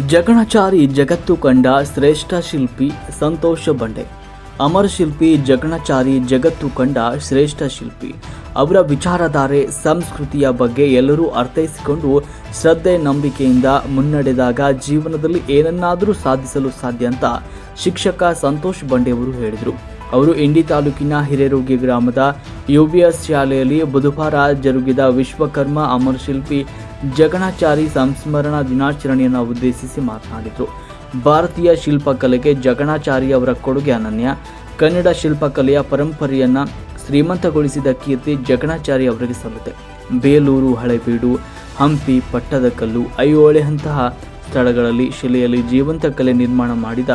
ಜಗಣಾಚಾರಿ ಜಗತ್ತು ಕಂಡ ಶ್ರೇಷ್ಠ ಶಿಲ್ಪಿ ಸಂತೋಷ ಬಂಡೆ. ಅಮರ ಶಿಲ್ಪಿ ಜಗಣಾಚಾರಿ ಜಗತ್ತು ಕಂಡ ಶ್ರೇಷ್ಠ ಶಿಲ್ಪಿ. ಅವರ ವಿಚಾರಧಾರೆ, ಸಂಸ್ಕೃತಿಯ ಬಗ್ಗೆ ಎಲ್ಲರೂ ಅರ್ಥೈಸಿಕೊಂಡು ಶ್ರದ್ಧೆ, ನಂಬಿಕೆಯಿಂದ ಮುನ್ನಡೆದಾಗ ಜೀವನದಲ್ಲಿ ಏನನ್ನಾದರೂ ಸಾಧಿಸಲು ಸಾಧ್ಯ ಅಂತ ಶಿಕ್ಷಕ ಸಂತೋಷ್ ಬಂಡೆಯವರು ಹೇಳಿದರು. ಅವರು ಇಂಡಿ ತಾಲೂಕಿನ ಹಿರೇರೋಗಿ ಗ್ರಾಮದ ಯುಬಿಎಸ್ ಶಾಲೆಯಲ್ಲಿ ಬುಧವಾರ ಜರುಗಿದ ವಿಶ್ವಕರ್ಮ ಅಮರ ಶಿಲ್ಪಿ ಜಗಣಾಚಾರಿ ಸಂಸ್ಮರಣಾ ದಿನಾಚರಣೆಯನ್ನು ಉದ್ದೇಶಿಸಿ ಮಾತನಾಡಿದರು. ಭಾರತೀಯ ಶಿಲ್ಪಕಲೆಗೆ ಜಗಣಾಚಾರಿ ಅವರ ಕೊಡುಗೆ ಅನನ್ಯ. ಕನ್ನಡ ಶಿಲ್ಪಕಲೆಯ ಪರಂಪರೆಯನ್ನು ಶ್ರೀಮಂತಗೊಳಿಸಿದ ಕೀರ್ತಿ ಜಗಣಾಚಾರಿ ಅವರಿಗೆ ಸಲ್ಲುತ್ತೆ. ಬೇಲೂರು, ಹಳೆಬೀಡು, ಹಂಪಿ, ಪಟ್ಟದಕಲ್ಲು, ಐಹೊಳೆಯಂತಹ ಸ್ಥಳಗಳಲ್ಲಿ ಶಿಲೆಯಲ್ಲಿ ಜೀವಂತ ಕಲೆ ನಿರ್ಮಾಣ ಮಾಡಿದ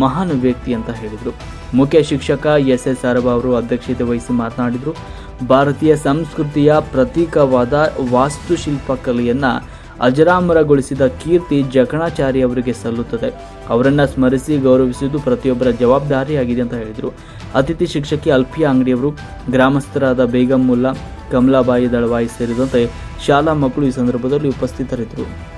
ಮಹಾನ್ ವ್ಯಕ್ತಿ ಅಂತ ಹೇಳಿದರು. ಮುಖ್ಯ ಶಿಕ್ಷಕ ಎಸ್ ಎಸ್ ಅರಬ ಅವರು ಅಧ್ಯಕ್ಷತೆ ವಹಿಸಿ ಮಾತನಾಡಿದರು. ಭಾರತೀಯ ಸಂಸ್ಕೃತಿಯ ಪ್ರತೀಕವಾದ ವಾಸ್ತುಶಿಲ್ಪ ಕಲೆಯನ್ನು ಅಜರಾಮರಗೊಳಿಸಿದ ಕೀರ್ತಿ ಜಕಣಾಚಾರಿ ಅವರಿಗೆ ಸಲ್ಲುತ್ತದೆ. ಅವರನ್ನು ಸ್ಮರಿಸಿ ಗೌರವಿಸುವುದು ಪ್ರತಿಯೊಬ್ಬರ ಜವಾಬ್ದಾರಿಯಾಗಿದೆ ಅಂತ ಹೇಳಿದರು. ಅತಿಥಿ ಶಿಕ್ಷಕಿ ಅಲ್ಫಿಯಾ ಅಂಗಡಿಯವರು, ಗ್ರಾಮಸ್ಥರಾದ ಬೇಗಂ ಮುಲ್ಲಾ, ಕಮಲಾಬಾಯಿ ದಳವಾಯಿ ಸೇರಿದಂತೆ ಶಾಲಾ ಮಕ್ಕಳು ಈ ಸಂದರ್ಭದಲ್ಲಿ ಉಪಸ್ಥಿತರಿದ್ದರು.